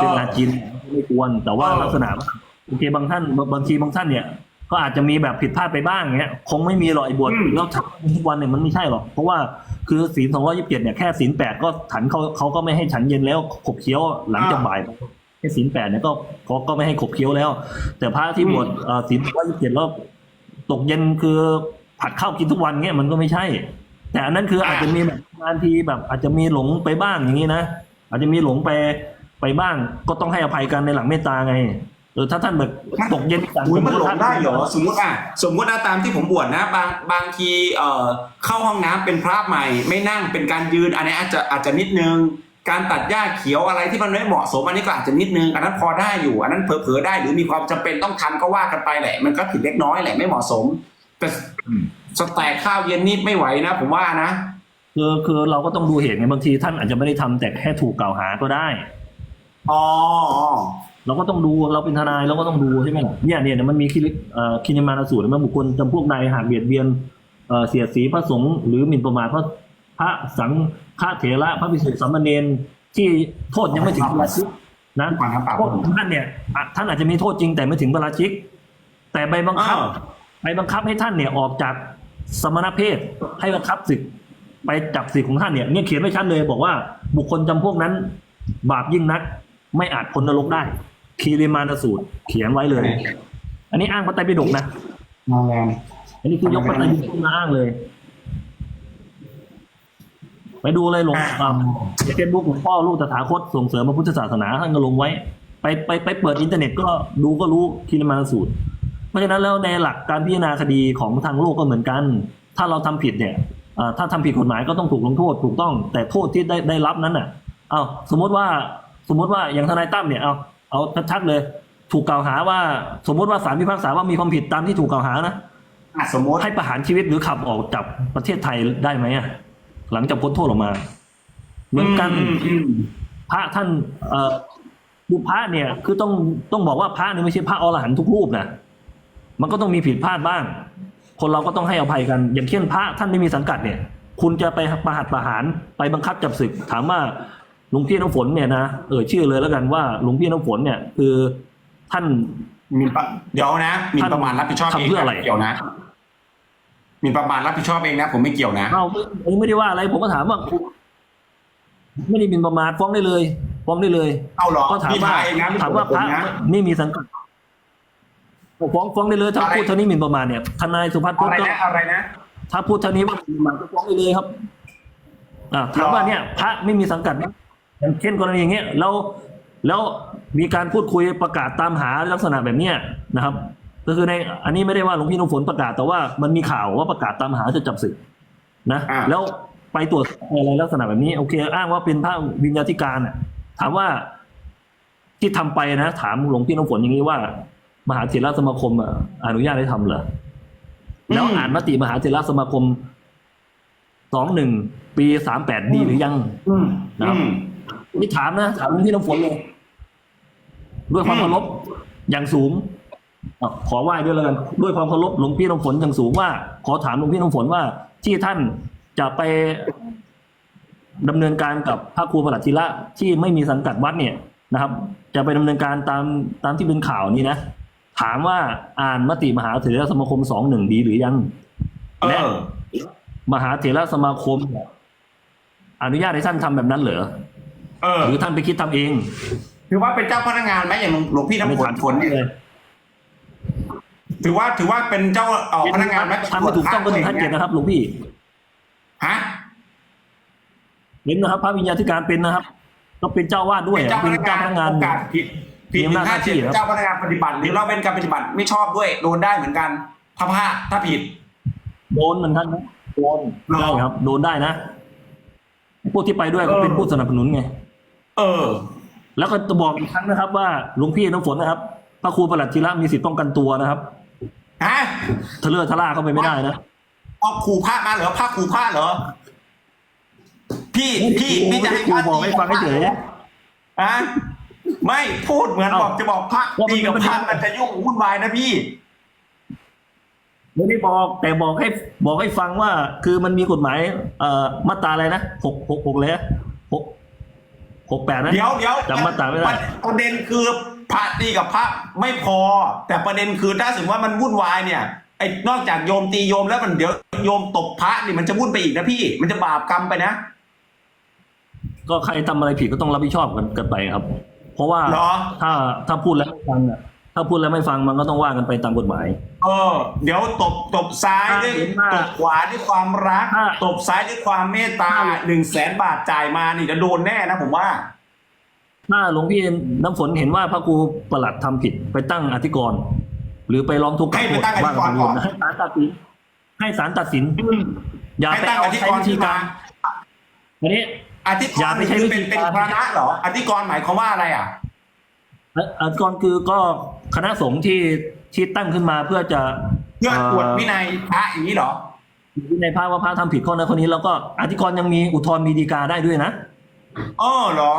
เป็นลาจีนไม่ควรแต่ว่าเออลักษณะว่าโอเคบางท่านบางบางทีบางท่านเนี่ยก็อาจจะมีแบบผิดพลาดไปบ้างเงี้ยคงไม่มีหรอกไอ้บวชแล้วทำทุกวันเนี่ยมันไม่ใช่หรอกเพราะว่าคือศีลสองร้อยยี่สิบเจ็ดเนี่ยแค่ศีลแปดก็ฉันเขาเขาก็ไม่ให้ฉันเย็นแล้วขบเคี้ยวหลังจากบ่ายแค่ศีลแปดเนี่ยก็เขาก็ไม่ให้ขบเคี้ยวแล้ว แต่พระที่บวชเอ่อศีลร้อยยี่สิบเจ็ดแล้วตกเย็นคือผัดข้าวกินทุกวันเงี้ยมันก็ไม่ใช่ แต่อันนั้นคืออาจจะมีแบบบางทีแบบอาจจะมีหลงไปบ้างอย่างนี้นะอาจจะมีหลงไป ไปบ้างก็ต้องให้อภัยกันในหลังเมตตาไงเออถ้าท่านแบบตกเย็นกันอุ้ยมันหลงได้เหรอสมมติอะสมมตินะตามที่ผมบวชนะ บางบางทีเอ่อเข้าห้องน้ำเป็นพระใหม่ ไม่นั่งเป็นการยืน อันนี้อาจจะอาจจะนิดนึง การตัดหญ้าเขียวอะไรที่มันไม่เหมาะสมอันนี้ก็อาจจะนิดนึง อันนั้นพอได้อยู่ อันนั้นเผลอๆได้หรือมีความจำเป็นต้องทำก็ว่ากันไปแหละ มันก็ผิดเล็กน้อยแหละไม่เหมาะสม แต่สแต็กข้าวเย็นนี่ไม่ไหวนะ ผมว่านะ คือคือเราก็ต้องดูเหตุไงบางทีท่านอาจจะไม่ได้ทำแต่แค่ถูกกล่าวหาก็ได้ อ๋ออ๋อเราก็ต้องดูเราเป็นทนายเราก็ต้องดูใช่ไหมเนี่ยเนี่ยเนี่ยมันมีคิริเอ่อคินิมานสูตรมันบุคคลจำพวกใดหากเบียดเบียนเอ่อเสียดสีพระสงฆ์หรือหมิ่นประมาทพระพระสังฆเถระพระภิกษุสามเณรที่โทษยังไม่ถึงปราชิกนะก่อนทำปากโทษของท่านเนี่ยอะท่านอาจจะมีโทษจริงแต่ไม่ถึงปราชิก แต่ใบบังคับอ้าวใบบังคับให้ท่านเนี่ยออกจากสมณเพศให้บังคับศึกไปจับศึกของท่านเนี่ยเนี่ยเขียนไว้ชัดเลยบอกว่าบุคคลจำพวกนั้น บาปยิ่งนัก ไม่อาจพ้นนรกได้ คีริมานสูตร เขียนไว้เลย อันนี้อ้างพระไตรปิฎกนะงงงอันนี้คือยกพระไตรปิฎกมาอ้างเลย ไปดูเลยหลวงเฟซบุ๊กหลวงพ่อลูกตถาคตส่งเสริมพระพุทธศาสนาท่านก็ลงไว้ ไปไปไปเปิดอินเทอร์เน็ตก็ดูก็รู้คีริมานสูตร เพราะฉะนั้นแล้วในหลักการพิจารณาคดีของทางโลกก็เหมือนกัน ถ้าเราทำผิดเนี่ยเอ่อถ้าทำผิดกฎหมายก็ต้องถูกลงโทษถูกต้อง แต่โทษที่ได้ได้รับนั้นน่ะ เอาสมมติว่า สมมติว่าอย่างทนายตั้มเนี่ยเอาเอาชัดๆเลย ถูกกล่าวหาว่า สมมติว่าศาลพิพากษาว่ามีความผิดตามที่ถูกกล่าวหานะอะสมมติให้ประหารชีวิตหรือขับออกจากประเทศไทยได้ไหมอะหลังจากพ้นโทษออกมา เหมือนกันอืมอืมพระท่าน เอ่อคือพระเนี่ย คือต้องต้องบอกว่าพระเนี่ยไม่ใช่พระอรหันต์ทุกรูปนะมันก็ต้องมีผิดพลาดบ้าง คนเราก็ต้องให้อภัยกัน อย่างเช่นพระท่านไม่มีสังกัดเนี่ย คุณจะไปประหัตประหารไปบังคับจับศึก ถามว่า หลวงพี่น้ำฝนเนี่ยนะเออชื่อเลยแล้วกันว่าหลวงพี่น้ำฝนเนี่ยคือท่านหมินประเดี๋ยวนะหมินประมาณรับผิดชอบเองทำเพื่ออะไรเกี่ยวนะหมินประมาณรับผิดชอบเองนะ ผมไม่เกี่ยวนะเราอันนี้ไม่ได้ว่าอะไรผมก็ถามว่าคุณไม่ได้บินประมาทฟ้องได้เลยฟ้องได้เลยเอาเหรอก็ถามพี่ว่าทายเองนะไม่ถามว่าผพระนะไม่มีสังกัดฟ้องฟ้องได้เลยถ้าอะไรพูดเท่านี้หมิ่นประมาทเนี่ยทนายสุพัฒน์พอะจน์ไรก็นะอะไรนะถ้าพูดเท่านี้ว่าหมิ่นประมาทก็ฟ้องได้เลยครับอ่าถามว่าเนี่ย พระไม่มีสังกัดนะ อย่างเช่นกรณีอย่างเงี้ยแล้วแล้วมีการพูดคุยประกาศตามหาลักษณะแบบเนี้ยนะครับ ก็คือในอันนี้ไม่ได้ว่าหลวงพี่น้ำฝนประกาศแต่ว่ามันมีข่าวว่าประกาศตามหาจะจับศึกนะอ่าแล้วไปตรวจอะไรลักษณะแบบนี้โอเค อ้างว่าเป็นพระวิญญาธิการน่ะถามว่าที่ทำไปนะ ถามหลวงพี่น้ำฝนอย่างนี้ว่า มหาเถรสมาคมอะอนุญาตให้ทำเหรอแล้วอ่านมติมหาเถรสมาคมสองหนึ่งปีสามแปดดีหรือยังอืมนะครับอืม นี่ถามนะถามหลวงพี่น้ำฝนเลยด้วยความอืมเคารพอย่างสูงอะขอไหว้ด้วยแล้วกันด้วยความเคารพหลวงพี่น้ำฝนอย่างสูงว่า ขอถามหลวงพี่น้ำฝนว่า ที่ท่านจะไปดำเนินการกับพระครูประหลัดธีระที่ไม่มีสังกัดวัดเนี่ยนะครับ จะไปดำเนินการตามตามที่เป็นข่าวนี้นะถามว่าอ่านมติมหาเถรสมาคมสองหนึ่งดีหรือยังเอและอมหาเถรสมาคม อนุญาตให้ท่านทำแบบนั้นเหรอ เออ หรือท่านไปคิดทำเองถือว่าเป็นเจ้าพนักงานไหมอย่างหลวงพี่น้ำฝนฝนเนี่ยเลยถือว่าถือว่าเป็นเจ้าเอ่อพนักงานไหมทำไม่ถูกต้องก็หนึ่งห้าเจ็ดนะครับหลวงพี่ฮะ เห็นนะครับ พระวิญญาธิการเป็นนะครับก็เป็นเจ้าวาดด้วยเป็นอะเจ้าพเป็นนักเจ้างานพนักงาน โอกาสผิดผิดมีอำนาจหห้าน้าเจ็ที่ดครับเจ้าพนักงานปฏิบัติ หรือเราเป็นการปฏิบัติไม่ชอบด้วยโดนได้เหมือนกัน ถ้าพลาดถ้าผิด โดนเหมือนกันนะโดนเหรอได้ครับ โดนได้นะพวกที่ไปด้วยก็เออเป็นผู้สนับสนุนไง เออ แล้วก็จะบอกอีกครั้งนะครับ ว่าหลวงพี่น้ำฝนนะครับพระครูประหลัดธีระมีสิทธิ์ป้องกันตัวนะครับฮะทะเลาะทะล่าเข้าไปไม่ได้นะเอาขู่พระมาเหรอพระขู่พระเหรอ พี่พี่พี่จะให้ครูบอกให้ฟังให้เฉยฮะไม่พูดเหมือนเอ้าบอกจะบอกพระว่ามันตีกับเป็นพระประเด็นมันจะยุ่งวุ่นวายนะพี่ไม่ได้บอกแต่บอกให้บอกให้ฟังว่า คือมันมีกฎหมายเอ่อมาตราอะไรนะหกหกหกเลยนะ หกหหกแปดนะเดี๋ยวเดี๋ยวจำมาตราไม่ได้ประเด็นคือพระตีกับพระไม่พอ แต่ประเด็นคือถ้าสมมติว่ามันวุ่นวายเนี่ยไอ้นอกจากโยมตีโยมแล้วมันเดี๋ยวโยมตบพระนี่มันจะวุ่นไปอีกนะพี่ มันจะบาปกรรมไปนะ ก็ใครทำอะไรผิดก็ต้องรับผิดชอบกันกันไปครับ เพราะว่าเหรอถ้าถ้าพูดแล้วไม่ฟังอะ ถ้าพูดแล้วไม่ฟังมันก็ต้องว่ากันไปตามกฎหมาย เออเดี๋ยวตบตบซ้ายด้วยถ้าเห็นว่าตบขวาด้วยความรักถ้าตบซ้ายด้วยความเมตตาหนึ่งแสนบาทจ่ายมานี่จะโดนแน่นะผมว่า ถ้าหลวงพี่น้ำฝนเห็นว่าพระครูประหลัดทำผิดไปตั้งอธิกรณ์หรือไปร้องทุกข์กล่าวให้โทไปษตั้งอธิว่ากกัรณ์นก่อนให้ศาลตัดสิน ให้ศาลตัดสิน อย่าให้ไปตั้งเอาอธิใช้กรณ์วิธีการขึ้นมาอันนี้อธิกอย่ารไปณ์ใช้คือวิธีเป็นเป็นการพระนะเหรออธิกรณ์หมายความว่าอะไรอะ อธิกรณ์คือก็คณะสงฆ์ที่ที่ตั้งขึ้นมาเพื่อจะเพื่อตรวจวินัยพระอย่างนี้เหรอในภาพว่าพระทำผิดข้อนั้นข้อนี้ แล้วก็อธิกรณ์ยังมีอุทธรณ์มีฎีกาได้ด้วยนะอ๋อเหรอ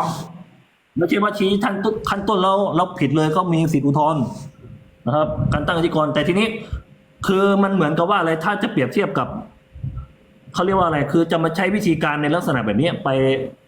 ไม่ใช่ว่าชี้ท่านต้นขั้นต้นแล้วเราผิดเลยก็มีสิทธิอุทธรณ์นะครับ การตั้งอธิกรณ์แต่ทีนี้ คือมันเหมือนกับว่าอะไรถ้าจะเปรียบเทียบกับเขาเรียกว่าอะไร คือจะมาใช้วิธีการในลักษณะแบบนี้ไป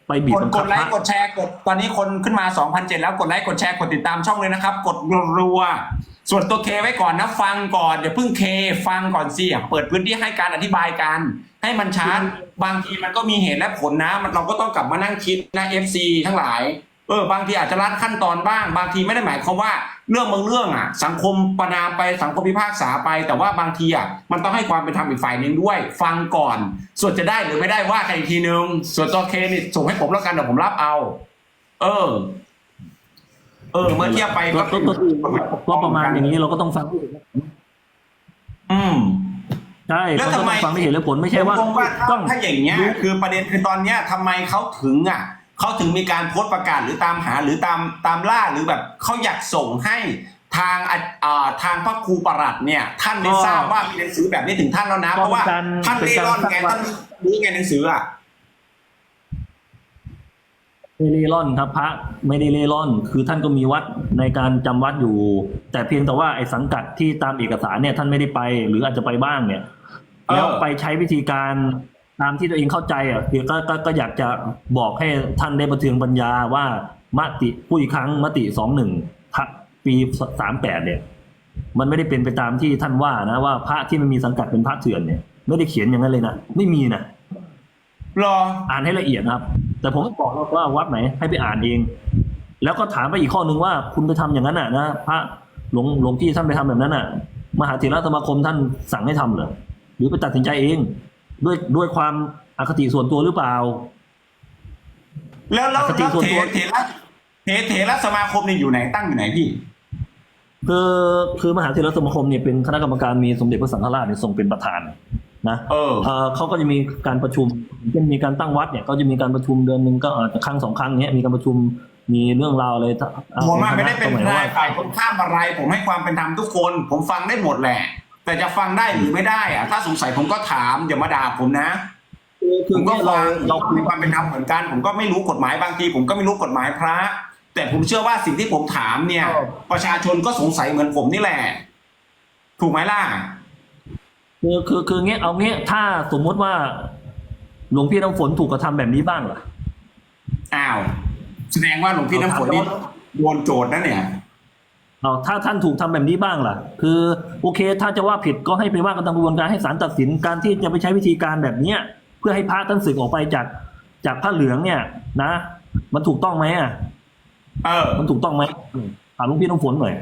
ไปบีบกดบังกคับดไลพระค์กดแชร์กดตอนนี้คนขึ้นมา2,007แล้วกดไลค์กดแชร์กดติดตามช่องเลยนะครับ กดรัวๆส่วนตัวเคไว้ก่อนนะฟังก่อนอย่าเพิ่งเคฟังก่อนสิเปิดพื้นที่ให้การอธิบายกัน ให้มันชัดบางทีมันก็มีเหตุและผลนะ มันเราก็ต้องกลับมานั่งคิดนะ FC ทั้งหลาย เออบางทีอาจจะลัดขั้นตอนบ้าง บางทีไม่ได้หมายความว่าเรื่องบางเรื่องอะ สังคมประนามไปสังคมพิพากษาไป แต่ว่าบางทีอะมันต้องให้ความเป็นธรรมอีกฝ่ายหนึ่งด้วย ฟังก่อน ส่วนจะได้หรือไม่ได้ว่ากันอีกทีนึงส่วนตัวเคนี่ส่งให้ผมแล้วกันเดี๋ยวผมรับเอา เออ เออ เมื่อเทียบไปก็ก็ก็ก็ประมาณอย่างนี้เราก็ต้องฟัง อืมใช่แล้วก็ทำไมต้องฟังไม่เห็นและผลไม่ใช่ว่าผมว่าถ้าต้องถ้าอย่างเงี้ยรู้คือประเด็นคือตอนเนี้ยทำไมเขาถึงอะ เขาถึงมีการโพสต์ประกาศหรือตามหาหรือตามตามล่าหรือแบบเขาอยากส่งให้ทางอะอ่าทางพระครูประหลัดเนี่ย ท่านได้ทราบว่ามีหนังสือแบบนี้ถึงท่านแล้วนะ เพราะว่าท่านเล่ร่อนไงท่านรู้ไงหนังสืออะไม่เล่ร่อนครับพระไม่ได้เล่ร่อน คือท่านก็มีวัดในการจำวัดอยู่ แต่เพียงแต่ว่าไอ้สังกัดที่ตามเอกสารเนี่ยท่านไม่ได้ไป หรืออาจจะไปบ้างเนี่ยเออแล้วไปใช้วิธีการ ตามที่ตัวเองเข้าใจอะคือก็ก็ก็อยากจะบอกให้ท่านได้ประเทืองปัญญาว่ามติผู้อีกครั้งมติสองหนึ่งปีสามแปดเนี่ย มันไม่ได้เป็นไปตามที่ท่านว่านะว่าพระที่ไม่มีสังกัดเป็นพระเถื่อนเนี่ยไม่ได้เขียนอย่างนั้นเลยนะไม่มีนะรออ่านให้ละเอียดนะครับ แต่ผมไม่บอกหรอกว่าวัดไหนให้ไปอ่านเอง แล้วก็ถามไปอีกข้อหนึ่งว่าคุณไปทำอย่างนั้นน่ะนะพระหลวงหลวงพี่ท่านไปทำแบบนั้นน่ะ มหาเถรสมาคมท่านสั่งให้ทำเหรอหรือไปตัดสินใจเอง ด้วยด้วยความอคติส่วนตัวหรือเปล่า แล้วแล้วปกติแล้วส่วนเถตัว เถระเถเถระสมาคมเนี่ยอยู่ไหนตั้งอยู่ไหนพี่คือคือมหาเถรสมาคมเนี่ยเป็นคณะกรรมการมีสมเด็จพระสังฆราชเนี่ยทรงเป็นประธานนะเออ เอ่อเขาก็จะมีการประชุมเช่นมีการตั้งวัดเนี่ยก็จะมีการประชุมเดือนหนึ่งก็อาจจะครั้งสองครั้งเนี้ยมีการประชุมมีเรื่องราวอะไรอะผมอะไม่ได้เป็นก็หมายทความนายว่าฝ่ายคนข้ามอะไร ผมให้ความเป็นธรรมทุกคน ผมฟังได้หมดแหละ แต่จะฟังได้หรือไม่ได้อะถ้าสงสัยผมก็ถามอย่ามาด่าผมนะคือผคือมก็เนี่ยเราฟังเราเรามีความเป็นธรรมเหมือนกัน ผมก็ไม่รู้กฎหมายบางทีผมก็ไม่รู้กฎหมายพระ แต่ผมเชื่อว่าสิ่งที่ผมถามเนี่ย ประชาชนก็สงสัยเหมือนผมนี่แหละ ถูกไหมล่ะคือคือคือเงี้ยเอาเงี้ยถ้าสมมุติว่า หลวงพี่น้ำฝนถูกกระทำแบบนี้บ้างล่ะอ้าว แสดงว่าหลวงพี่น้ำฝนนี่โดนโจทย์นะเนี่ย เอาถ้าท่านถูกทำแบบนี้บ้างล่ะ คือโอเค ถ้าจะว่าผิดก็ให้ไปว่ากันตามกระบวนการให้ศาลตัดสินการที่จะไปใช้วิธีการแบบเนี้ยเพื่อให้พระท่านสึกออกไปจากจากผ้าเหลืองเนี่ย นะ มันถูกต้องไหมอะเออ มันถูกต้องไหมอืมถามหลุงพี่น้ำฝนหน่อย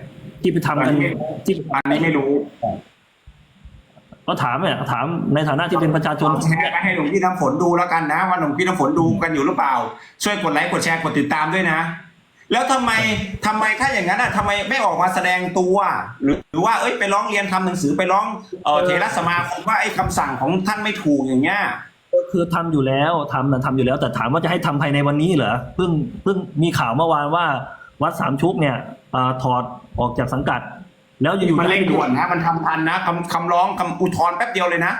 ที่ไปทำกันอันนี้ที่อันนี้ไม่รู้ ก็ถามเนี่ยถามในฐานะที่เป็นประชาชนแชร์ไปให้หลวงพี่น้ำฝนดูแล้วกันนะว่าหลวงพี่น้ำฝนดูกันอยู่หรือเปล่า ช่วยกดไลค์กดแชร์กดติดตามด้วยนะ แล้วทำไมทำไมถ้าอย่างนั้นอะทำไมไม่ออกมาแสดงตัว หรือหรือว่าเอ้ยไปร้องเรียนทำหนังสือไปร้องเออเทรสมาคมว่าไอ้คำสั่งของท่านไม่ถูกอย่างเงี้ยก็คือทำอยู่แล้วทำนะทำอยู่แล้ว แต่ถามว่าจะให้ทำภายในวันนี้เหรอเพิ่งเพิ่งมีข่าวเมื่อวานว่าวัดสามชุกเนี่ยอาถอดออกจากสังกัด แล้วอยู่ๆมันจะเร่ให้งด่วนนะมันทำทันนะคำคำร้องคำอุทธรณ์แป๊บเดียวเลยนะ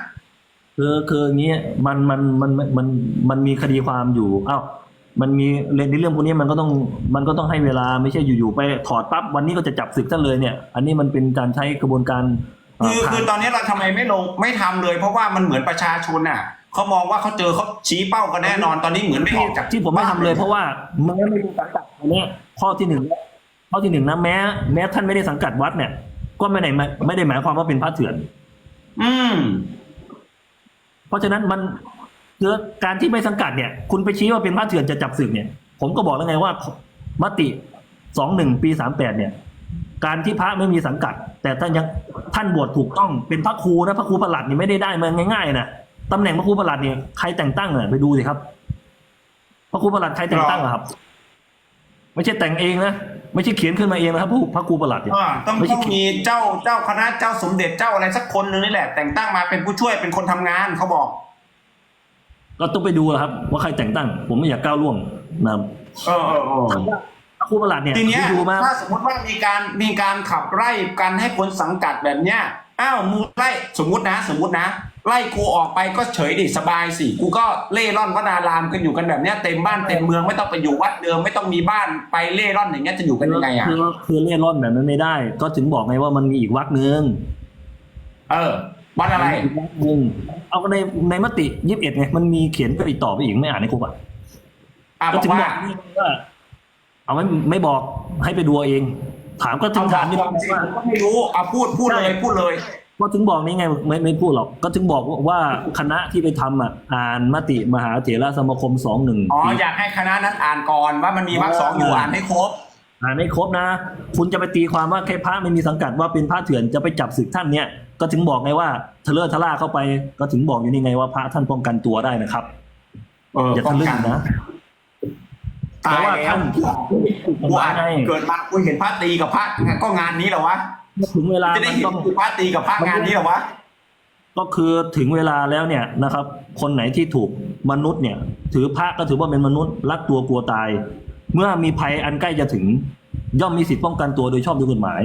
คือคืออย่างนี้มันมันมันมันมันมันมีคดีความอยู่อ้าว มันมีเรื่องในเรื่องพวกนี้มันก็ต้องมันก็ต้องให้เวลาไม่ใช่อยู่ๆไปถอดปั๊บวันนี้ก็จะจับศึกท่านเลยเนี่ย อันนี้มันเป็นการใช้กระบวนการเอ่คือทางคือตอนนี้เราทำไมไม่ลงไม่ทำเลย เพราะว่ามันเหมือนประชาชนอะเขามองว่าเขาเจอเขาชี้เป้ากันแน่นอนตอนนี้เหมือนไม่ออกจากที่ผมไม่ทำเลย เพราะว่ามันไม่มีสังกัดอันเนี้ยข้อที่หนึ่งข้อที่หนึ่งนะแม้ แม้ท่านไม่ได้สังกัดวัดเนี่ย ก็ไม่ได้หมายไม่ได้หมายความว่าเป็นพระเถื่อน อืม เพราะฉะนั้นมัน คือการที่ไม่สังกัดเนี่ย คุณไปชี้ว่าเป็นพระเถื่อนจะจับศึกเนี่ย ผมก็บอกแล้วไงว่ามติสองหนึ่งปีสามแปดเนี่ย การที่พระไม่มีสังกัด แต่ท่านยังท่านบวชถูกต้องเป็นพระครูนะพระครูประหลัดนี่ไม่ได้ได้มาง่ายๆนะตำแหน่งพระครูประหลัดเนี่ยใครแต่งตั้งเนี่ยไปดูสิครับ พระครูประหลัดใครแต่งตั้งอะครับ ไม่ใช่แต่งเองนะไม่ใช่เขียนขึ้นมาเองนะครับพระพระครูประหลัดเนี่ยอ่าต้องไม่ใช่ต้องมีเจ้าเจ้าคณะเจ้าสมเด็จเจ้าอะไรสักคนหนึ่งนี่แหละ แต่งตั้งมาเป็นผู้ช่วยเป็นคนทำงานเขาบอก ก็ต้องไปดูอะครับ ว่าใครแต่งตั้ง ผมไม่อยากก้าวล่วงนะครับเออเออเออพระครูประหลัดเนี่ยทีเนี้ยดูมาถ้าสมมติว่ามีการมีการขับไล่กันให้คนสังกัดแบบเนี้ยอ้าวมึงไล่สมมตินะ สมมตินะ ไล่กูออกไปก็เฉยดิสบายสิกูก็เล่ร่อนวัดอารามกันอยู่กันแบบเนี้ยเต็มบ้านเต็มเมืองไม่ต้องไปอยู่วัดเดิมไม่ต้องมีบ้านไปเล่ร่อนอย่างเงี้ยจะอยู่กันยังไงอะคือคือเล่ร่อนแบบนั้นไม่ได้ ก็ถึงบอกไงว่ามันมีอีกวักหนึ่งเออ วัดอะไรอีกวักหนึ่งเอาในในมติยี่สิบเอ็ดไงมันมีเขียนไปอีกต่อไปอีกไม่อ่านในคุกอะอะบก็อกถึงบว่า อกว่า เอาไม่ไม่บอกให้ไปดูเอาเอง ถามก็ถึเอางถาถามมนี่ความจริงผมก็ไม่รู้เอาพูดพูดเลยพูดเลย ก็ถึงบอกนี่ไงไม่ไม่พูดหรอก ก็ถึงบอกว่าคณะที่ไปทำอะอ่านมติมหาเถรสมาคมสองหนึ่ง อ๋ออยากให้คณะนั้นอ่านก่อนว่ามันมีวรรคสองอยู่อ่านให้ครบ อ่านให้ครบนะ คุณจะไปตีความว่าแค่พระไม่มีสังกัดว่าเป็นพระเถื่อนจะไปจับศึกท่านเนี่ย ก็ถึงบอกไงว่าทะเลอะทะล่าเข้าไป ก็ถึงบอกอยู่นี่ไงว่าพระท่านป้องกันตัวได้นะครับเอออย่าป้อทะงลึ่งกันนะตายเพราะว่าแล้ท่าวนกูอ่านไงเกิดมากูเห็นพระตีกับพระก็งานนี้เหรอวะถึงเวลาจะได้มันเห็นต้องพระตีกับพระงานนี้เหรอวะก็คือถึงเวลาแล้วเนี่ยนะครับ คนไหนที่ถูกมนุษย์เนี่ย ถือพระก็ถือว่าเป็นมนุษย์รักตัวกลัวตาย เมื่อมีภัยอันใกล้จะถึง ย่อมมีสิทธิป้องกันตัวโดยชอบด้วยกฎหมาย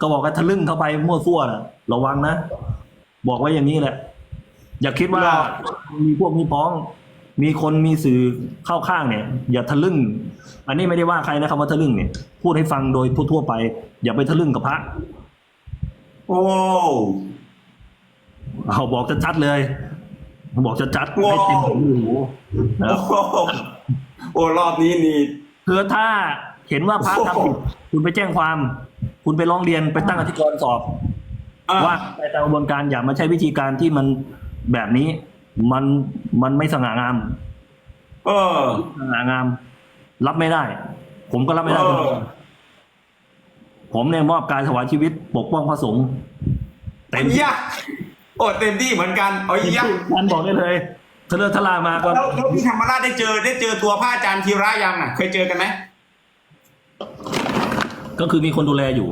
ก็บอกกันทะลึ่งเข้าไปมั่วซั่วนะระวังนะ บอกไว้อย่างนี้แหละ อย่าคิดว่าหรอมีพวกมีพ้อง มีคนมีสื่อเข้าข้างเนี่ย อย่าทะลึ่ง อันนี้ไม่ได้ว่าใครนะครับว่าทะลึ่งเนี่ย พูดให้ฟังโดยทั่วๆไป อย่าไปทะลึ่งกับพระ โอ้เอาบอกชัดๆเลยบอกชัดๆว้าวให้เต็มหูนะโอ้โหโอ้รอบนี้นี่คือถ้าเห็นว่าพระทำผิดคุณไปแจ้งความ คุณไปร้องเรียนไปตั้งอธิกรณ์สอบอะว่าในตามกระบวนการอย่ามาใช้วิธีการที่มันแบบนี้ มันมันไม่สง่างาม เออสง่างาม รับไม่ได้ ผมก็รับไม่ได้เออเหมือนกันผมเนี่ยมอบการถวายชีวิต ปกป้องพระสงฆ์เต็มที่ยะโอ้เต็มที่เหมือนกันโอ้ยยะท่านบอกได้เลยทะเลอะทะลามาก็แล้วแล้วพี่ธรรมราชได้เจอได้เจอตัวพระอาจารย์ธีระยังอะ เคยเจอกันไหม ก็คือมีคนดูแลอยู่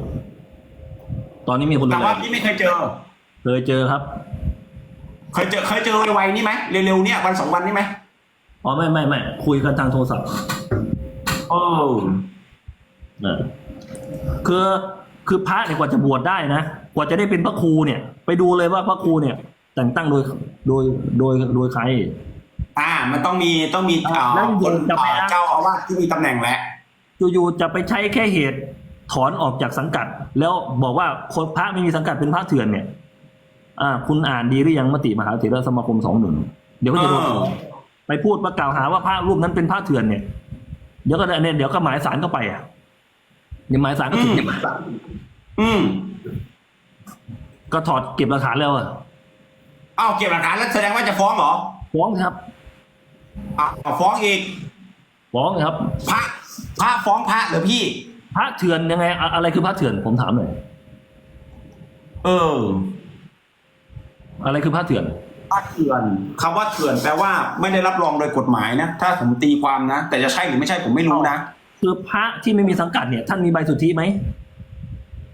ตอนนี้มีคนดูแต่แลว่าพี่ไม่เคยเจอ เคยเจอครับเคยเจอเคยเจอไวๆนี่ไหมเร็วๆเนี่ยวันสองวันนี่ไหมอ๋อไม่ไม่ไม่คุยกันทางโทรศัพท์โอ้เออคือคือพระเนี่ยกว่าจะบวชได้นะกว่าจะได้เป็นพระครูเนี่ย ไปดูเลยว่าพระครูเนี่ย แต่งตั้งโดยโดยโดยโดยใคร อ่า มันต้องมีต้องมีอ่าเอ่อแล้วคนจะไป เอ่อเจ้าอาวาสที่มีตำแหน่งแหละ อยู่ๆจะไปใช้แค่เหตุ ถอนออกจากสังกัด แล้วบอกว่าคนพระไม่มีสังกัดเป็นพระเถื่อนเนี่ย อ่า คุณอ่านดีหรือยังมติมหาเถรสมาคมสองหนึ่งเดี๋ยวก็จะโดนเออไปพูดมากล่าวหาว่าพระรูปนั้นเป็นพระเถื่อนเนี่ย เดี๋ยวก็เนี่ยเดี๋ยวก็หมายสารก็ไปอะเดี๋ยวหมายสารก็ถึงอืมอืมก็ถอดเก็บหลักฐานแล้วอะเอ้าเก็บหลักฐานแล้วแสดงว่าจะฟ้องเหรอฟ้องครับอะฟ้องอีกฟ้องครับ พระพระฟ้องพระเหรอพี่ พระเถื่อนยังไงอะอะไรคือพระเถื่อนผมถามหน่อยเอออะไรคือพระเถื่อนพระเถื่อนคำว่าเถื่อนแปลว่าไม่ได้รับรองโดยกฎหมายนะ ถ้าผมตีความนะ แต่จะใช่หรือไม่ใช่ผมไม่รู้นะ คือพระที่ไม่มีสังกัดเนี่ย ท่านมีใบสุทธิไหม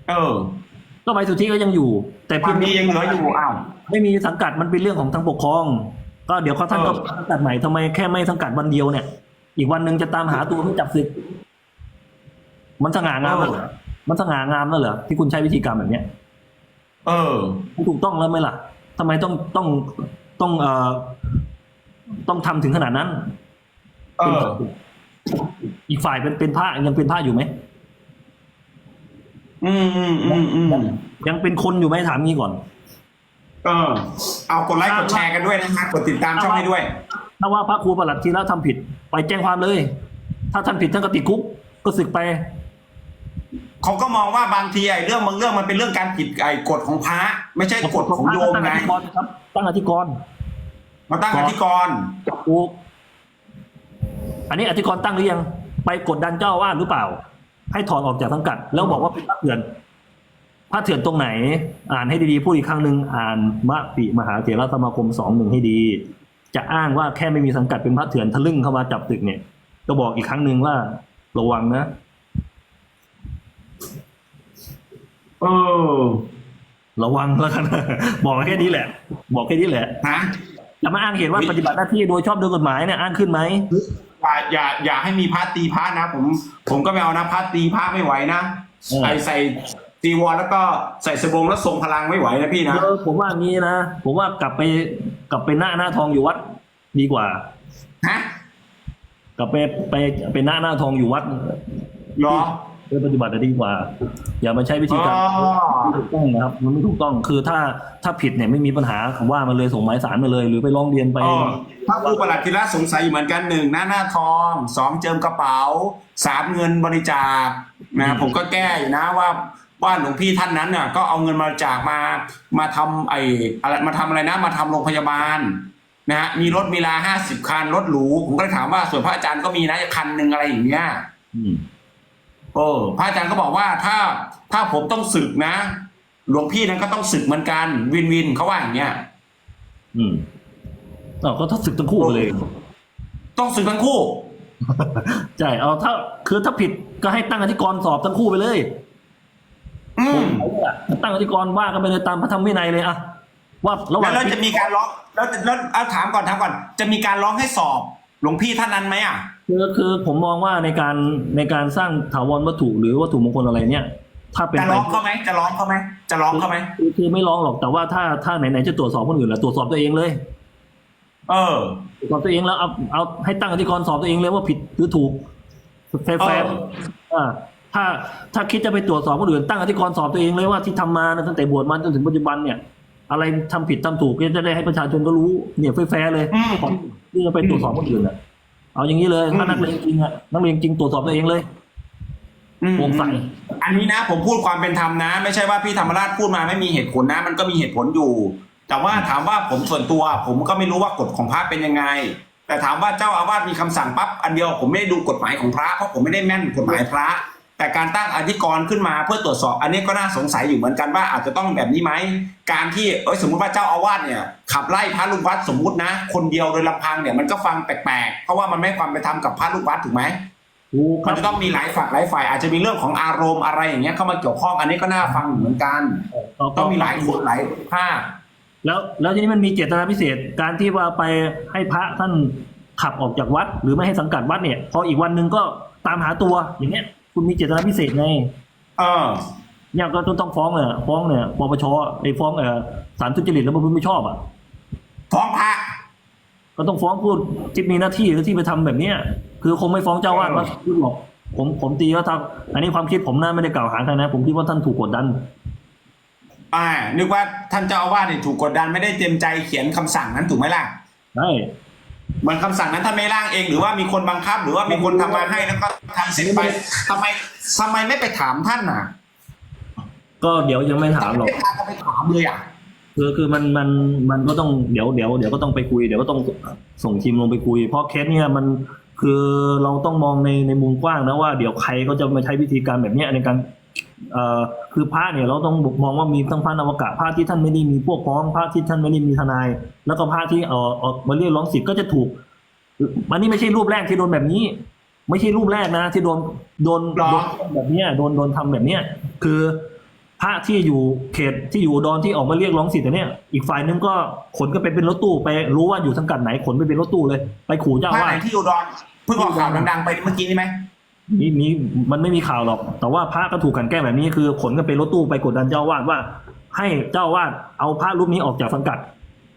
เออ ก็ใบสุทธิก็ยังอยู่ แต่ความดียังเหลืออยู่อ้าวไม่มีสังกัดมันเป็นเรื่องของทางปกครอง ก็เดี๋ยวเขาท่านก็เออสังกัดใหม่ทำไมแค่ไม่สังกัดวันเดียวเนี่ย อีกวันหนึ่งจะตามหาตัวไม่จับศึก มันสง่างามแล้วเหรอมันสง่างามแล้วเหรอที่คุณใช้วิธีการแบบเนี้ย เออมันถูกต้องแล้วไหมล่ะทำไมต้องต้องต้องเอ่อต้องทำถึงขนาดนั้น เออ อีกฝ่ายเป็นเป็นพระยังเป็นพระอยู่ไหมอืมอืมอืมอืมยังเป็นคนอยู่ไหมถามงี้ก่อน เออ เอากดไลค์กดแชร์กันด้วยนะครับกดติดตามช่องให้ด้วย ถ้าว่าพระครูประหลัดทีละทำผิด ไปแจ้งความเลย ถ้าท่านผิดท่านก็ติดคุก ก็สึกไป เขาก็มองว่าบางทีไอ้เรื่องบางเรื่องมันเป็นเรื่องการผิดไอ้กฎของพระไม่ใช่กฎของโยมตั้งไงอธิกรครับ ตั้งอธิกรมาตั้งอธิกรณ์ถูกอันนี้อธิกรตั้งหรือยังไปกดดันเจ้าอาวาสหรือเปล่า ให้ถอนออกจากสังกัด แล้วบอกว่าเป็นพระเถื่อนพระเถื่อนตรงไหน อ่านให้ดีๆพูดอีกครั้งหนึ่งอ่านมติมหาเถรสมาคมสองหนึ่งให้ดี จะอ้างว่าแค่ไม่มีสังกัดเป็นพระเถื่อนทะลึ่งเข้ามาจับตึกเนี่ย ก็บอกอีกครั้งหนึ่งว่าระวังนะ เออ ระวังแล้วกัน บอกแค่นี้แหละ บอกแค่นี้แหละนะจะมาอ้างเหตุว่าปฏิบัติหน้าที่โดยชอบด้วยกฎหมายเนี่ยอ้างขึ้นไหมอย่าอย่าอย่าให้มีพระตีพระนะ ผม ผมก็ไม่เอานะพระตีพระไม่ไหวนะเออไอใส่ตีวรแล้วก็ใส่สบงแล้วทรงพลังไม่ไหวนะพี่นะเออผมว่างี้นะผมว่ากลับไปกลับไปหน้าหน้าทองอยู่วัด ดีกว่าฮะกลับไปไปไปหน้าหน้าทองอยู่วัดเหรอ ไปปฏิบัติดีกว่า อย่ามาใช้วิธีอ๋อการไม่ถูกต้องนะครับ มันไม่ถูกต้องคือถ้าถ้าผิดเนี่ยไม่มีปัญหาคำว่ามันเลยส่งหมายสารมาเลย หรือไปร้องเรียนไปอ๋อพระครูประหลัดธีระสงสัยอยู่เหมือนกันหนึ่งหน้าหน้าทองสองเจิมกระเป๋าสามเงินบริจาคนะผมก็แก้อยู่นะว่าว่าหลวงพี่ท่านนั้นเนี่ยก็เอาเงินมาบริจาคมามาทำไอ้อะไรมาทำอะไรนะ มาทำโรงพยาบาลนะฮะมีรถมีลาห้าสิบคันรถหรูผมก็เลยถามว่าส่วนพระอาจารย์ก็มีนะคันหนึ่งอะไรอย่างเงี้ยอืม เออพระอาจารย์ก็บอกว่าถ้าถ้าผมต้องศึกนะหลวงพี่นั้นก็ต้องศึกเหมือนกันวินวินเขาว่าอย่างเงี้ยอืมเอ้าก็ถ้าศึกทั้งคู่ไปเลย ต้องศึกทั้งคู่ใช่เอาถ้า คือถ้าผิดก็ให้ตั้งอธิกรณ์สอบทั้งคู่ไปเลยอืมตั้งอธิกรณ์ว่ากันไปเลยตามพระธรรมวินัยเลยอะว่าระหแล้ว่างวแล้วจะมีการร้องแล้วแล้วเอาถามก่อนถามก่อน จะมีการร้องให้สอบ หลวงพี่ท่านนั้นไหมอะ คือคือผมมองว่าในการในการสร้างถาวรวัตถุหรือวัตถุมงคลอะไรเนี่ย ถ้าเป็นจะไปร้องเขาไหมจะร้องเขาไหมจะร้องเขาไหมคือคือไม่ร้องหรอกแต่ว่าถ้าถ้าไหนๆจะตรวจสอบคนอื่นแล้วตรวจสอบตัวเองเลย เออตรวจสอบตัวเองแล้วเอาเอาให้ตั้งอธิกรณ์สอบตัวเองเลยว่าผิดหรือถูกแฟร์แฟร์เอออ่าถ้าถ้าคิดจะไปตรวจสอบคนอื่นตั้งอธิกรณ์สอบตัวเองเลยว่าที่ทำมาตั้งแต่บวชมาจนถึงปัจจุบันเนี่ยอะไรทำผิดทำถูกก็จะได้ให้ประชาชนก็รู้เนี่ยแฟร์ๆเลยอืมก่อนที่จะไปตรวจสอบคนอื่นอะ เอาอย่างนี้เลยถ้านักเรียนจริงอะนักเรียนจริงตรวจสอบตัวเองเลยอืมโปร่งใสอันนี้นะ ผมพูดความเป็นธรรมนะ ไม่ใช่ว่าพี่ธรรมราชพูดมาไม่มีเหตุผลนะ มันก็มีเหตุผลอยู่ แต่ว่าถามว่าผมส่วนตัว ผมก็ไม่รู้ว่ากฎของพระเป็นยังไง แต่ถามว่าเจ้าอาวาสมีคำสั่งปั๊บอันเดียวผมไม่ได้ดูกฎหมายของพระเพราะผมไม่ได้แม่นกฎหมายพระ แต่การตั้งอธิกรณ์ขึ้นมาเพื่อตรวจสอบ อันนี้ก็น่าสงสัยอยู่เหมือนกันว่าอาจจะต้องแบบนี้ไหมการที่เอ้ยสมมุติว่าเจ้าอาวาสเนี่ยขับไล่พระลูกวัดสมมุตินะ คนเดียวโดยลำพังเนี่ยมันก็ฟังแปลกๆเพราะว่ามันไม่ความเป็นธรรมกับพระลูกวัดถูกไหมถูกคมัรันบจะต้องมีหลายฝักหลายฝ่ายอาจจะมีเรื่องของอารมณ์อะไรอย่างเงี้ยเข้ามาเกี่ยวข้องอันนี้ก็น่าฟังอยู่เหมือนกันต้องมีหลายคนหลายภาคแล้วแล้วทีนี้มันมีเจตนาพิเศษการที่ว่าไปให้พระท่านขับออกจากวัด หรือไม่ให้สังกัดวัดเนี่ย พออีกวันหนึ่งก็ตามหาตัวอย่างเงี้ย คุณมีเจตนาพิเศษไงเออเนี่ยก็ต้องฟ้องเนี่ยฟ้องเนี่ยปปชไอ้ฟ้องเอ่อศาลทุจริตแล้วมันไม่ชอบอะฟ้องพระก็ต้องฟ้องพูดที่มีหน้าที่หรือที่ไปทำแบบเนี้ยคือคงไม่ฟ้องเจ้าอาวาดว่าพูดหรอกผมผมตีว่าทำอันนี้ความคิดผมนะไม่ได้กล่าวหาใครนะ ผมคิดว่าท่านถูกกดดันอ่านึกว่าท่านเจ้าอาวาสเนี่ยถูกกดดันไม่ได้เต็มใจเขียนคำสั่งนั้นถูกไหมล่ะใช่ เหมือนคำสั่งนั้นท่านไม่ร่างเอง หรือว่ามีคนบังคับ หรือว่ามีคนทำมาให้แล้วก็ทำเสร็จไปทำไมทำไมไม่ไปถามท่านน่ะก็เดี๋ยวยังไม่ถามหรอก ไม่พากันไปถามเลยอะ คือคือมันมันมันก็ต้องเดี๋ยวเดี๋ยวเดี๋ยวก็ต้องไปคุยเดี๋ยวก็ต้องส่งทีมลงไปคุย เพราะเคสเนี่ยมันคือเราต้องมองในในมุมกว้างนะว่าเดี๋ยวใครก็จะมาใช้วิธีการแบบเนี้ยในการ เอ่อคือพระเนี่ยเราต้องมองว่ามีทั้งพระนวกะพระที่ท่านไม่ได้มีพวกพ้องพระที่ท่านไม่ได้มีทนาย แล้วก็พระที่เออออกมาเรียกร้องสิทธิ์ก็จะถูกมันนี่ไม่ใช่รูปแรกที่โดนแบบนี้ ไม่ใช่รูปแรกนะ ที่โดนโดนหรอโดนแบบเนี้ยโดนโดนทำแบบเนี้ยคือพระที่อยู่เขตที่อยู่อุดอนที่ออกมาเรียกร้องสิทธิ์อันเนี่ยอีกฝ่ายนึงก็ขนก็ไปเป็นรถตู้ไปรู้ว่าอยู่สังกัดไหนขนไปเป็นรถตู้เลย ไปขู่เจ้าพระว่าไหนที่อุดรเพิ่งออกข่าวดังๆไปเมื่อกี้นี่ไหม มีมีมันไม่มีข่าวหรอก แต่ว่าพระก็ถูกกลันแกล้งแบบนี้คือขนกันเป็นรถตู้ไปกดดันเจ้าอาวาดว่า ให้เจ้าอาวาดเอาพระรูปนี้ออกจากสังกัด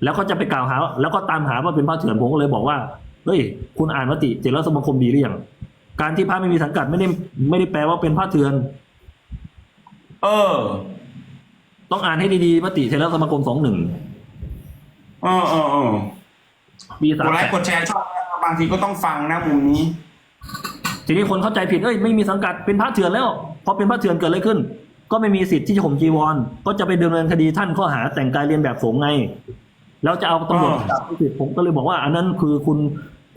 แล้วก็จะไปกล่าวหา แล้วก็ตามหาว่าเป็นพระเถื่อนผมก็เลยบอกว่าเฮ้ยคุณอ่านมติเจรสมาคมดีหรือยังการที่พระไม่มีสังกัดไม่ได้ไม่ได้แปลว่าเป็นพระเถื่อน เออ ต้องอ่านให้ดีๆมติเทรสมาคมสองหนึ่งเออเออเออปีสากมดไลแปค์ดกดแชร์ชอบบางทีก็ต้องฟังนะมุมนี้ ทีนี้คนเข้าใจผิดเอ้ยไม่มีสังกัดเป็นพระเถื่อนแล้วพอเป็นพระเถื่อนเกิดอะไรขึ้น ก็ไม่มีสิทธิ์ที่จะข่มจีวร ก็จะไปดำเนินคดีท่านข้อหาแต่งกายเรียนแบบสงฆ์ไงแล้วจะเอาตำรวจอ่าจับผู้ผิดผมก็เลยบอกว่า อันนั้นคือคุณ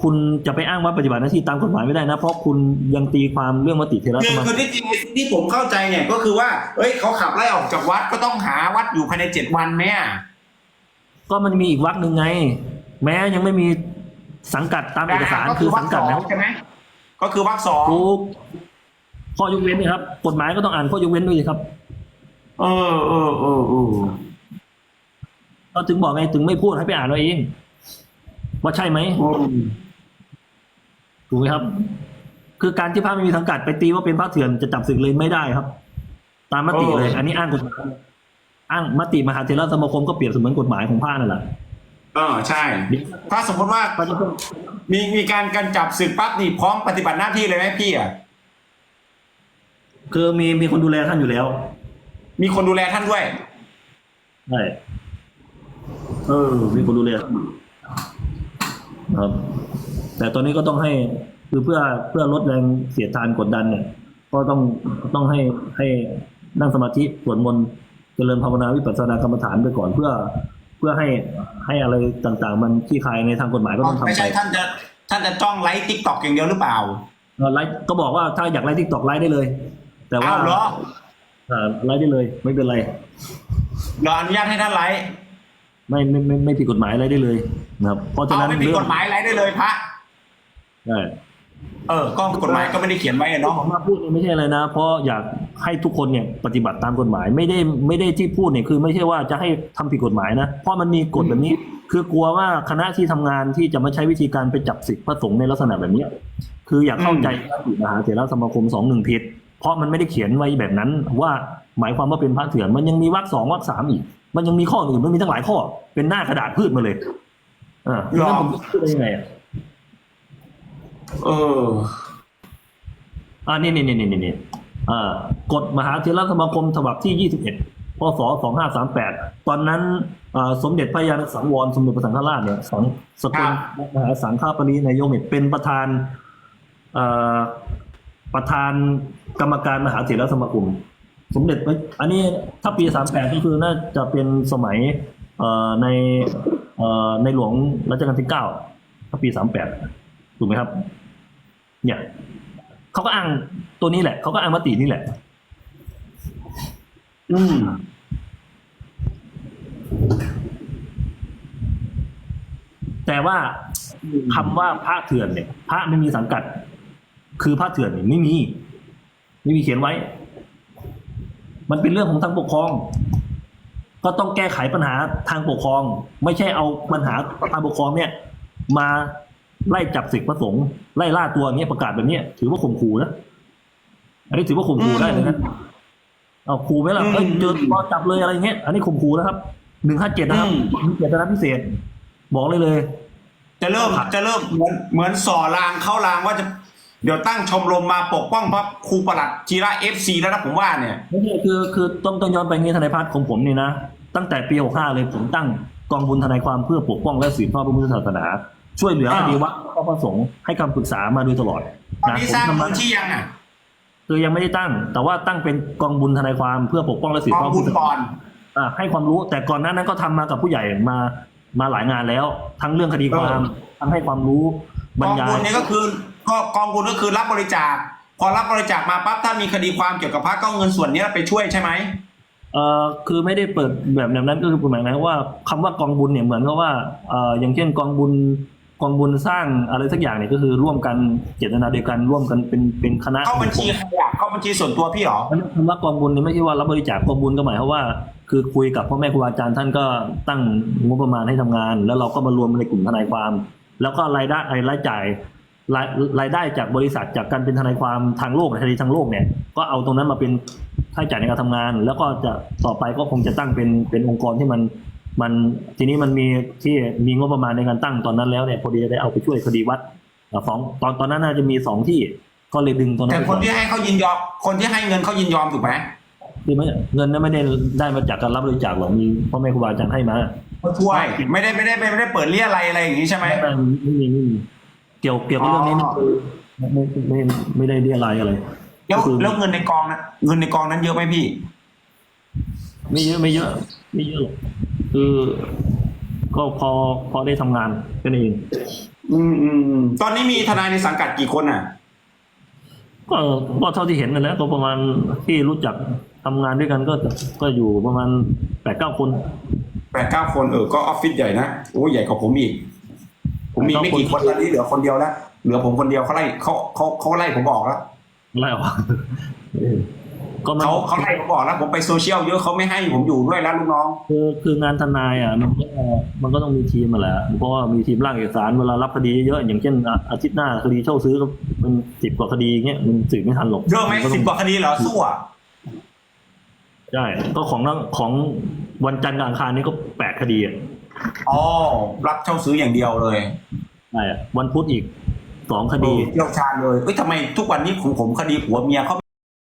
คุณจะไปอ้างว่าปฏิบัติหน้าที่ตามกฎหมายไม่ได้นะ เพราะคุณยังตีความเรื่องมติเทระคือสมาคคือมที่จริงที่ผมเข้าใจเนี่ยก็คือว่าเอ้ยเขาขับไล่ออกจากวัดก็ต้องหาวัดอยู่ภายในเจ็ดวันไหมอะก็มันมีอีกวรรคหนึ่งไง แม้ยังไม่มีสังกัดตามเอกสารก็คือวัสักงสกัดองนะใช่ไหม ก็คือวักสองทุกข้อยกเว้นนี่ครับ กฎหมายก็ต้องอ่านข้อยกเว้นด้วยสิครับ เออเออเออเออเราถึงบอกไงถึงไม่พูดให้ไปอ่านเอาเอง ว่าใช่ไหมถูกไหมครับ คือการที่พระไม่มีสังกัดไปตีว่าเป็นพระเถื่อนจะจับศึกเลยไม่ได้ครับ ตามมติเลย อันนี้อ้างกฎหมายอ้างมติมหาเถรสมาคมก็เปรียบเสมือนกฎหมายของพระนั่นแหละ เออใช่เดี๋ยวถ้าสมมติว่าก็จะต้องมีมีการการจับศึกปั๊บนี่พร้อมปฏิบัติหน้าที่เลยไหมพี่อะคือมีมีคนดูแลท่านอยู่แล้ว มีคนดูแลท่านด้วยใช่เออ มีคนดูแลครับ แต่ตอนนี้ก็ต้องให้คือเพื่อเพื่อลดแรงเสียดทานกดดันเนี่ย ก็ต้องต้องให้ให้นั่งสมาธิสวดมนต์เจริญภาวนาวิปัสสนากรรมฐานไปก่อนเพื่อ เพื่อให้ให้อะไรต่างๆ มันขี้คายในทางกฎหมายก็ต้องทำไม่ไปใช่ท่านจะท่านจะจ้องไลฟ์ทิกตอกอย่างเดียวหรือเปล่าเออไลฟ์ก็บอกว่าถ้าอยากไลฟ์ทิกตอกไลฟ์ได้เลย แต่ว่าอ้าวเหรอเออไลฟ์ได้เลย ไม่เป็นไรเราอนุญาตให้ท่านไลฟ์ไม่ไม่ไม่ไม่ผิดกฎหมายอะไรได้เลยนะครับเพราะฉะเอานั้นไม่ผิดกฎหมายไลฟ์ได้เลยพระใช่ เออก็กฎหมายก็ไม่ได้เขียนไว้อะที่เนาะผมมาพูดเนี่ยไม่ใช่อะไรนะ เพราะอยากให้ทุกคนเนี่ยปฏิบัติตามกฎหมายไม่ได้ไม่ได้ที่พูดเนี่ยคือไม่ใช่ว่าจะให้ทำผิดกฎหมายนะ เพราะมันมีกฎแบบนี้ คือกลัวว่าคณะที่ทำงานที่จะมาใช้วิธีการไปจับศึกพระสงฆ์ในลักษณะแบบเนี้ยคืออยากเข้าใจมติมหาเถรสมาคมสองหนึ่งผิด เพราะมันไม่ได้เขียนไว้แบบนั้น ว่าหมายความว่าเป็นพระเถื่อนมันยังมีวรรคสองวรรคสามอีก มันยังมีข้ออื่นมันมีตั้งหลายข้อเป็นหน้ากระดาษพืชมาเลยอ่าแล้วผมจะพูดได้ยังไงอะ เอออ่านี่นี่นี่นี่นี่อ่ากฎมหาเถรสมาคมฉบับที่ 21พศ2538 ตอนนั้นสมเด็จพระยาณสังวรสมเด็จพระสังฆราชเนี่ยสองสกครัลมหาสังฆปรินายกเนี่ยเป็นประธานประธานกรรมการมหาเถรสมาคมสมเด็จอันนี้ถ้าปี 38 ก็คือน่าจะเป็นสมัยในในหลวงรัชกาลที่ 9 ถ้าปี 38 ถูกไหมครับ เนี่ยเขาก็อ้างตัวนี้แหละเขาก็อ้างมตินี่แหละ อืมแต่ว่าคำว่าพระเถื่อนเนี่ย พระไม่มีสังกัด คือพระเถื่อนเนี่ยไม่มี ไม่มีเขียนไว้ มันเป็นเรื่องของทางปกครอง ก็ต้องแก้ไขปัญหาทางปกครอง ไม่ใช่เอาปัญหาทางปกครองเนี่ย มา ไล่จับศึกพระสงฆ์ไล่ล่าตัวอย่างเงี้ยประกาศแบบเนี้ยถือว่าข่มขู่นะอันนี้ถือว่าข่มขู่ได้เลยนะเอาขู่ไหมล่ะเอ้ยเจอตัวจับเลยอะไรอย่างเงี้ยอันนี้ข่มขู่นะครับหนึ่งห้าเจ็ดนะครับอืมมีเจตนาพิเศษ บอกเลยเลย จะเริ่มจะเริ่มเหมือนเหมือนส่อรางเข้ารางว่าจะเดี๋ยวตั้งชมรมมาปกป้องพระครูประหลัดจีระเอฟซีแล้วนะผมว่าเนี่ยไม่ใช่คือคือต้องต้องย้อนไปงี้ทนายพัฒน์ของผมนี่นะ ตั้งแต่ปี65เลยผมตั้งกองบุญทนายความเพื่อปกป้องและสืบทอดพระพุทธศาสนา ช่วยเหลือคอ่าดีวัดข้อประสงค์ให้คำปรึกษามาโดยตลอดตอนนะนี้ผมสร้างทำมูมาลที่ยังอะคือยังไม่ได้ตั้ง แต่ว่าตั้งเป็นกองบุญทนายความเพื่อปกป้องและสืบกอทงอดพระบุพุทญธศาสก่อนานอ่าให้ความรู้แต่ก่อนหน้านั้นก็ทำมากับผู้ใหญ่มามาหลายงานแล้ว ทั้งเรื่องคดีความทั้งให้ความรู้บรกรองยาบุญยเนี่ยก็คือก็กองบุญก็คือรับบริจาคพอรับบริจาคมาปั๊บถ้ามีคดีความเกี่ยวกับพระก็เอาเงินส่วนนี้ไปช่วยใช่ไหมเอ่อคือไม่ได้เปิดแบบแบบนั้นก็คือหมายความว่าคำว่ากองบุญเนี่ยเหมือนกับว่าเอ่ออย่างเช่นกองบุญ กองบุญสร้างอะไรสักอย่างเนี่ยก็คือร่วมกันเจตนาเดียวกันร่วมกันเป็นเป็นคณะเข้าบัญชีใครอะเข้าบัญชีส่วนตัวพี่เหรอคำว่ากองบุญนี่ไม่ใช่ว่ารับบริจาคกองบุญก็หมายความว่า คือคุยกับพ่อแม่ครูอาจารย์ท่านก็ตั้งงบประมาณให้ทำงาน แล้วเราก็มารวมในกลุ่มทนายความ แล้วก็รายได้ไอ้รายจ่ายรายรายได้จากบริษัทจากการเป็นทนายความทางโลกคดีทางโลกเนี่ย ก็เอาตรงนั้นมาเป็นค่าใช้จ่ายในการทำงาน แล้วก็จะต่อไปก็คงจะตั้งเป็นเป็นองค์กรที่มัน มันทีนี้มันมีที่มีงบประมาณในการตั้งตอนนั้นแล้วเนี่ยพอดีจะได้เอาไปช่วยคดีวัดอะสองตอนตอนนั้นน่าจะมีสองที่ก็เลยดึงตรงนั้แต่นไปคก่อนนที่ให้เขายินยอมคนที่ให้เงินเขายินยอมถูกไหมคือไม่เงินนั้นไม่ได้ได้มาจากการรับบริจาคหรอกมีพ่อแม่ครูบาอาจารย์ให้มาก็ช่วยไม่ได้ไม่ได้ไม่ได้เปิดเรียอะไรอะไรอย่างนี้ใช่ไหมไม่ไม่มีไม่มีเกี่ยวเกี่ยวกับเรื่องนี้อ๋อไม่ไม่ไม่ไม่ได้เรียอะไรอะไรแล้วก็คือแล้วเงินในกองนั้นเงินในกองนั้นเยอะไหมพี่ ไม่เยอะไม่เยอะ ไม่เยอะหรอก คือ ก็พอพอได้ทำงานกันเอง อืมอืมอืมตอนนี้มีทนายในสังกัดกี่คนอะ ก็ก็เท่าที่เห็นกันแล้วก็ประมาณที่รู้จักทำงานด้วยกันก็ก็อยู่ประมาณแปดเก้าคน แปดเก้าคนเออก็ออฟฟิศใหญ่นะโอ้ใหญ่กว่าผมอีก ผมมีไม่กี่คนตอนนี้เหลือคนเดียวแล้วเหลือผมคนเดียวเขาไล่เขาเขาเขาไล่ผมออกแล้ว ไล่ออกเออ ก็มันเขาเขาไล่ผมออกแล้วผมไปโซเชียลเยอะเขาไม่ให้ผมอยู่ด้วยแล้วลูกน้อง คือคืองานทนายอะมันก็มันก็ต้องมีทีมมาแหละเพราะว่ามีทีมร่างเอกสารเวลารับคดีเยอะอย่างเช่นอะอาทิตย์หน้าคดีเช่าซื้อก็มันสิบกว่าคดีเงี้ยมันสืบไม่ทันหรอกเยอะไหมนก็ต้สิงบกว่าคดีเหรอสู้อะใช่ก็ของทั้งของวันจันทร์กับอังคารนี่ก็แปดคดีอะอ๋อรับเช่าซื้ออย่างเดียวเลยใช่อะวันพุธอีกสองคดีเออเชี่ยวชาญเลยเอ้ยทำไมทุกวันนี้ของผมคดีผัวเมียเขา